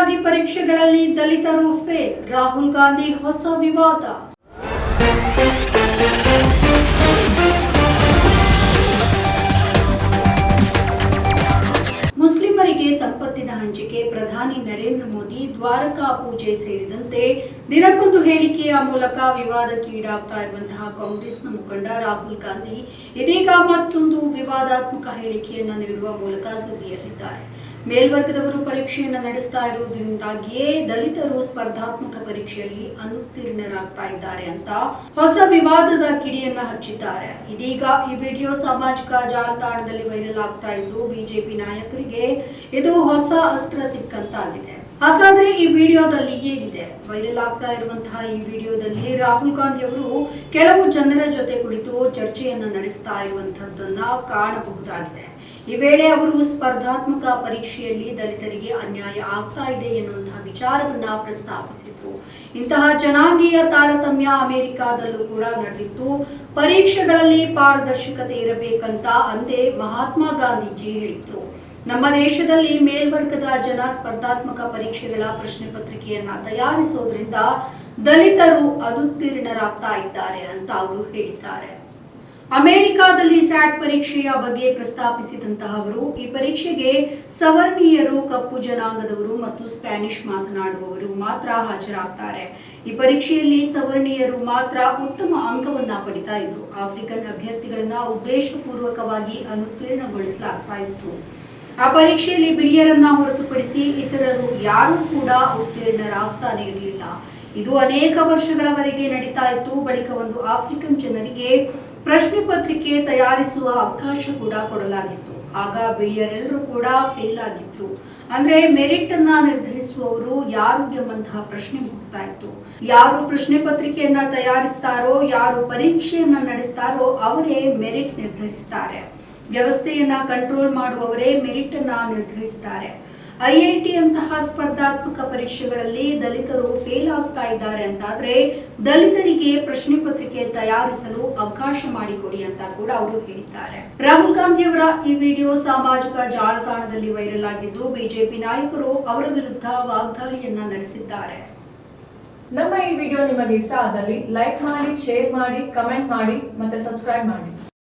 ಪರೀಕ್ಷೆಗಳಲ್ಲಿ ದಲಿತರು ಫೇಲ್ ರಾಹುಲ್ ಗಾಂಧಿ ಹೊಸ ವಿವಾದ. ಮುಸ್ಲಿಮರಿಗೆ ಸಂಪತ್ತಿನ ಹಂಚಿಕೆ, ಪ್ರಧಾನಿ ನರೇಂದ್ರ ಮೋದಿ ದ್ವಾರಕಾ ಪೂಜೆ ಸೇರಿದಂತೆ ದಿನಕ್ಕೊಂದು ಹೇಳಿಕೆಯ ಮೂಲಕ ವಿವಾದಕ್ಕೀಡಾಗ್ತಾ ಇರುವಂತಹ ಕಾಂಗ್ರೆಸ್ನ ಮುಖಂಡ ರಾಹುಲ್ ಗಾಂಧಿ ಇದೀಗ ಮತ್ತೊಂದು ವಿವಾದಾತ್ಮಕ ಹೇಳಿಕೆಯನ್ನು ನೀಡುವ ಮೂಲಕ ಸುದ್ದಿಯಲ್ಲಿದ್ದಾರೆ. ಮೇಲ್ವರ್ಗದವರು ಪರೀಕ್ಷೆಯನ್ನು ನಡೆಸ್ತಾ ಇರುವುದರಿಂದಾಗಿಯೇ ದಲಿತರು ಸ್ಪರ್ಧಾತ್ಮಕ ಪರೀಕ್ಷೆಯಲ್ಲಿ ಅನುತ್ತೀರ್ಣರಾಗ್ತಾ ಇದ್ದಾರೆ ಅಂತ ಹೊಸ ವಿವಾದದ ಕಿಡಿಯನ್ನ ಹಚ್ಚಿದ್ದಾರೆ. ಇದೀಗ ಈ ವಿಡಿಯೋ ಸಾಮಾಜಿಕ ಜಾಲತಾಣದಲ್ಲಿ ವೈರಲ್ ಆಗ್ತಾ ಇದ್ದು ಬಿಜೆಪಿ ನಾಯಕರಿಗೆ ಇದು ಹೊಸ ಅಸ್ತ್ರ ಸಿಕ್ಕಂತಾಗಿದೆ. ಹಾಗಾದ್ರೆ ಈ ವಿಡಿಯೋದಲ್ಲಿ ಏನಿದೆ? ವೈರಲ್ ಆಗ್ತಾ ಇರುವಂತಹ ಈ ವಿಡಿಯೋದಲ್ಲಿ ರಾಹುಲ್ ಗಾಂಧಿ ಅವರು ಕೆಲವು ಜನರ ಜೊತೆ ಕುಳಿತು ಚರ್ಚೆಯನ್ನ ನಡೆಸ್ತಾ ಇರುವಂತಹದ್ದನ್ನ ಕಾಣಬಹುದಾಗಿದೆ. ಈ ವೇಳೆ ಅವರು ಸ್ಪರ್ಧಾತ್ಮಕ ಪರೀಕ್ಷೆಯಲ್ಲಿ ದಲಿತರಿಗೆ ಅನ್ಯಾಯ ಆಗ್ತಾ ಇದೆ ಎನ್ನುವಂತಹ ವಿಚಾರವನ್ನ ಪ್ರಸ್ತಾಪಿಸಿದ್ರು. ಇಂತಹ ಜನಾಂಗೀಯ ತಾರತಮ್ಯ ಅಮೆರಿಕಾದಲ್ಲೂ ಕೂಡ ನಡೆದಿತ್ತು. ಪರೀಕ್ಷೆಗಳಲ್ಲಿ ಪಾರದರ್ಶಕತೆ ಇರಬೇಕಂತ ಅಂದೇ ಮಹಾತ್ಮ ಗಾಂಧೀಜಿ ಹೇಳಿದ್ರು. ನಮ್ಮ ದೇಶದಲ್ಲಿ ಮೇಲ್ವರ್ಗದ ಜನ ಸ್ಪರ್ಧಾತ್ಮಕ ಪರೀಕ್ಷೆಗಳ ಪ್ರಶ್ನೆ ಪತ್ರಿಕೆಯನ್ನ ತಯಾರಿಸೋದ್ರಿಂದ ದಲಿತರು ಅದುತ್ತೀರ್ಣರಾಗ್ತಾ ಇದ್ದಾರೆ ಅಂತ ಅವರು ಹೇಳಿದ್ದಾರೆ. ಅಮೆರಿಕಾದಲ್ಲಿ ಸ್ಯಾಟ್ ಪರೀಕ್ಷೆಯ ಬಗ್ಗೆ ಪ್ರಸ್ತಾಪಿಸಿದಂತಹ ಅವರು ಈ ಪರೀಕ್ಷೆಗೆ ಸವರ್ಣೀಯರು ಕಪ್ಪು ಜನಾಂಗದವರು ಮತ್ತು ಸ್ಪ್ಯಾನಿಷ್ ಮಾತನಾಡುವವರು ಮಾತ್ರ ಹಾಜರಾಗ್ತಾರೆ. ಈ ಪರೀಕ್ಷೆಯಲ್ಲಿ ಸವರ್ಣೀಯರು ಮಾತ್ರ ಉತ್ತಮ ಅಂಕವನ್ನ ಪಡಿತಾ ಇದ್ರು. ಆಫ್ರಿಕನ್ ಅಭ್ಯರ್ಥಿಗಳನ್ನ ಉದ್ದೇಶಪೂರ್ವಕವಾಗಿ ಅನುತ್ತೀರ್ಣಗೊಳಿಸಲಾಗ್ತಾ ಇತ್ತು. ಆ ಪರೀಕ್ಷೆಯಲ್ಲಿ ಬಿಳಿಯರನ್ನ ಹೊರತುಪಡಿಸಿ ಇತರರು ಯಾರೂ ಕೂಡ ಉತ್ತೀರ್ಣರಾಗ್ತಾನೆ ಇರಲಿಲ್ಲ. ಇದು ಅನೇಕ ವರ್ಷಗಳವರೆಗೆ ನಡೀತಾ ಇತ್ತು. ಬಳಿಕ ಒಂದು ಆಫ್ರಿಕನ್ ಜನರಿಗೆ ಪ್ರಶ್ನೆ ಪತ್ರಿಕೆ ತಯಾರಿಸುವ ಅವಕಾಶ ಕೂಡ ಕೊಡಲಾಗಿತ್ತು. ಆಗ ಬಿಳಿಯರೆಲ್ಲರೂ ಕೂಡ ಫೇಲ್ ಆಗಿದ್ರು. ಅಂದ್ರೆ ಮೆರಿಟ್ ಅನ್ನ ನಿರ್ಧರಿಸುವವರು ಯಾರು ಎಂಬಂತಹ ಪ್ರಶ್ನೆ ಮುಗ್ತಾ ಇತ್ತು. ಯಾರು ಪ್ರಶ್ನೆ ಪತ್ರಿಕೆಯನ್ನ ತಯಾರಿಸ್ತಾರೋ, ಯಾರು ಪರೀಕ್ಷೆಯನ್ನ ನಡೆಸ್ತಾರೋ, ಅವರೇ ಮೆರಿಟ್ ನಿರ್ಧರಿಸ್ತಾರೆ. ವ್ಯವಸ್ಥೆಯನ್ನ ಕಂಟ್ರೋಲ್ ಮಾಡುವವರೇ ಮೆರಿಟ್ ಅನ್ನ ನಿರ್ಧರಿಸ್ತಾರೆ. ಐಐಟಿ ಅಂತಹ ಸ್ಪರ್ಧಾತ್ಮಕ ಪರೀಕ್ಷೆಗಳಲ್ಲಿ ದಲಿತರು ಫೇಲ್ ಆಗ್ತಾ ಇದ್ದಾರೆ ಅಂತಾದ್ರೆ ದಲಿತರಿಗೆ ಪ್ರಶ್ನೆ ಪತ್ರಿಕೆ ತಯಾರಿಸಲು ಅವಕಾಶ ಮಾಡಿಕೊಡಿ ಅಂತ ಕೂಡ ಅವರು ಹೇಳಿದ್ದಾರೆ. ರಾಹುಲ್ ಗಾಂಧಿ ಅವರ ಈ ವಿಡಿಯೋ ಸಾಮಾಜಿಕ ಜಾಲತಾಣದಲ್ಲಿ ವೈರಲ್ ಆಗಿದ್ದು ಬಿಜೆಪಿ ನಾಯಕರು ಅವರ ವಿರುದ್ಧ ವಾಗ್ದಾಳಿಯನ್ನ ನಡೆಸಿದ್ದಾರೆ. ನಮ್ಮ ಈ ವಿಡಿಯೋ ನಿಮಗೆ ಇಷ್ಟ ಆದಲ್ಲಿ ಲೈಕ್ ಮಾಡಿ, ಶೇರ್ ಮಾಡಿ, ಕಮೆಂಟ್ ಮಾಡಿ ಮತ್ತೆ ಸಬ್ಸ್ಕ್ರೈಬ್ ಮಾಡಿ.